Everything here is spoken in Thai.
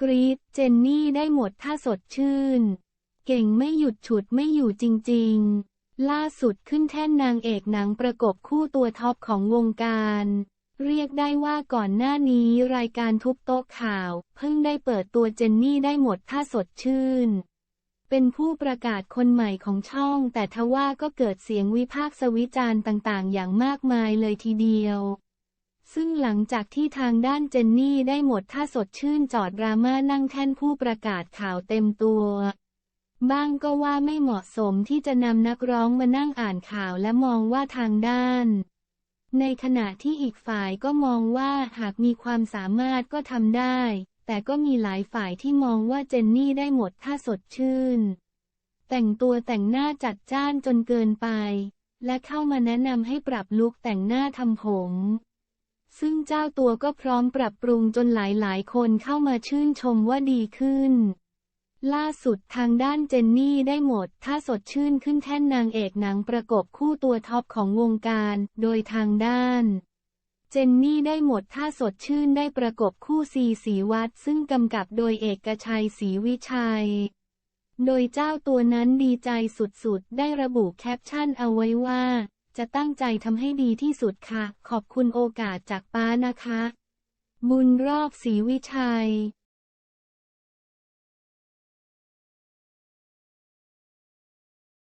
กรีดเจนนี่ได้หมดถ้าสดชื่น เก่งไม่หยุดฉุดไม่อยู่จริง ๆ ล่าสุดขึ้นแท่นนางเอกหนังประกบคู่ตัวท็อปของวงการ เรียกได้ว่าก่อนหน้านี้รายการทุบโต๊ะข่าว เพิ่งได้เปิดตัวเจนนี่ได้หมดถ้าสดชื่น เป็นผู้ประกาศคนใหม่ของช่อง แต่ทว่าก็เกิดเสียงวิพากษ์วิจารณ์ต่างๆ อย่างมากมายเลยทีเดียว ซึ่งหลังจากที่ทางด้านเจนนี่ได้หมดถ้าสดชื่นจอดดราม่านั่งแท่นผู้ประกาศข่าวเต็มตัว บ้างก็ว่าไม่เหมาะสมที่จะนำนักร้องมานั่งอ่านข่าวและมองว่าทางด้าน ในขณะที่อีกฝ่ายก็มองว่าหากมีความสามารถก็ทำได้ แต่ก็มีหลายฝ่ายที่มองว่าเจนนี่ได้หมดถ้าสดชื่น แต่งตัวแต่งหน้าจัดจ้านจนเกินไป และเข้ามาแนะนำให้ปรับลุคแต่งหน้าทำผม ซึ่งเจ้าตัวก็พร้อมปรับปรุงจนหลายๆ คนเข้ามาชื่นชมว่าดีขึ้น ล่าสุดทางด้านเจนนี่ได้หมด ถ้าสดชื่นขึ้นแท่นนางเอกหนังประกบคู่ตัวท็อปของวงการ โดยทางด้านเจนนี่ได้หมดถ้าสดชื่นได้ประกบคู่ซีสีวัดซึ่งกำกับโดยเอกชัยศรีวิชัย โดยเจ้าตัวนั้นดีใจสุดๆ ได้ระบุแคปชั่นเอาไว้ว่า จะตั้งใจทำให้ดีที่สุดค่ะ ขอบคุณโอกาสจากป้านะคะ บุญรอบศรีวิชัย